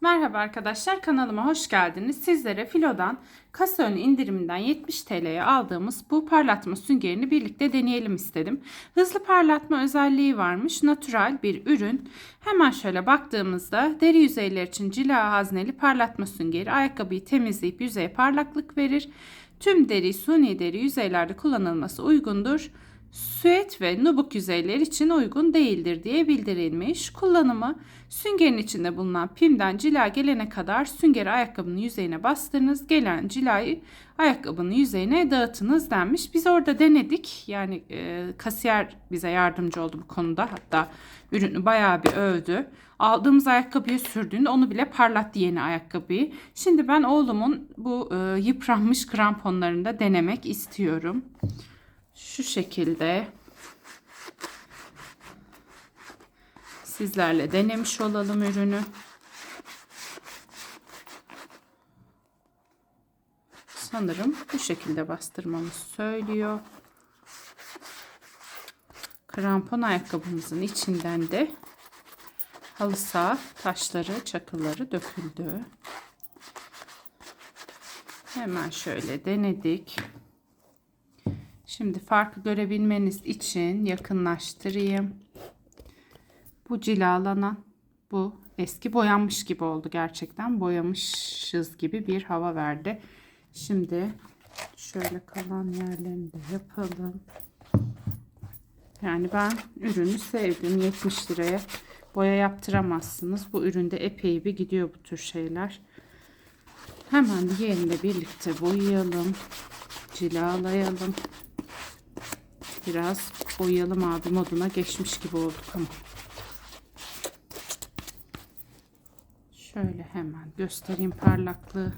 Merhaba arkadaşlar kanalıma hoş geldiniz. Sizlere Filo'dan kasa önü indiriminden 70 TL'ye aldığımız bu parlatma süngerini birlikte deneyelim istedim. Hızlı parlatma özelliği varmış. Natural bir ürün. Hemen şöyle baktığımızda deri yüzeyler için cila hazneli parlatma süngeri ayakkabıyı temizleyip yüzeye parlaklık verir. Tüm deri suni deri yüzeylerde kullanılması uygundur. Süet ve nubuk yüzeyler için uygun değildir diye bildirilmiş. Kullanımı süngerin içinde bulunan pimden cila gelene kadar süngeri ayakkabının yüzeyine bastırınız. Gelen cilayı ayakkabının yüzeyine dağıtınız denmiş. Biz orada denedik. Yani e, kasiyer bize yardımcı oldu bu konuda. Hatta ürünü bayağı bir övdü. Aldığımız ayakkabıyı sürdüğünde onu bile parlattı yeni ayakkabıyı. Şimdi ben oğlumun bu e, yıpranmış kramponlarını da denemek istiyorum. Şu şekilde sizlerle denemiş olalım ürünü. Sanırım bu şekilde bastırmamız söylüyor. Krampon ayakkabımızın içinden de halı saha taşları, çakılları döküldü. Hemen şöyle denedik. Şimdi farkı görebilmeniz için yakınlaştırayım. Bu cilalanan bu eski boyanmış gibi oldu gerçekten. Boyamışız gibi bir hava verdi. Şimdi şöyle kalan yerlerini de yapalım. Yani ben ürünü sevdim. 70 liraya boya yaptıramazsınız. Bu üründe epey bir gidiyor bu tür şeyler. Hemen diğerini birlikte boyayalım. Cilalayalım. Biraz boyayalım abi moduna geçmiş gibi olduk ama. Şöyle hemen göstereyim parlaklığı.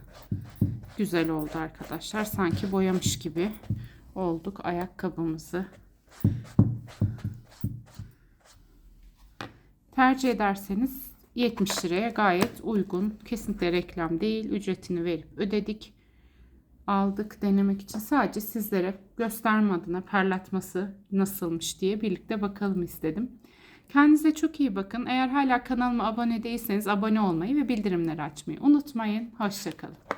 Güzel oldu arkadaşlar. Sanki boyamış gibi olduk ayakkabımızı. Tercih ederseniz 70 liraya gayet uygun. Kesinlikle reklam değil. Ücretini verip ödedik aldık denemek için sadece sizlere gösterme adına parlatması nasılmış diye birlikte bakalım istedim. Kendinize çok iyi bakın. Eğer hala kanalıma abone değilseniz abone olmayı ve bildirimleri açmayı unutmayın. Hoşçakalın.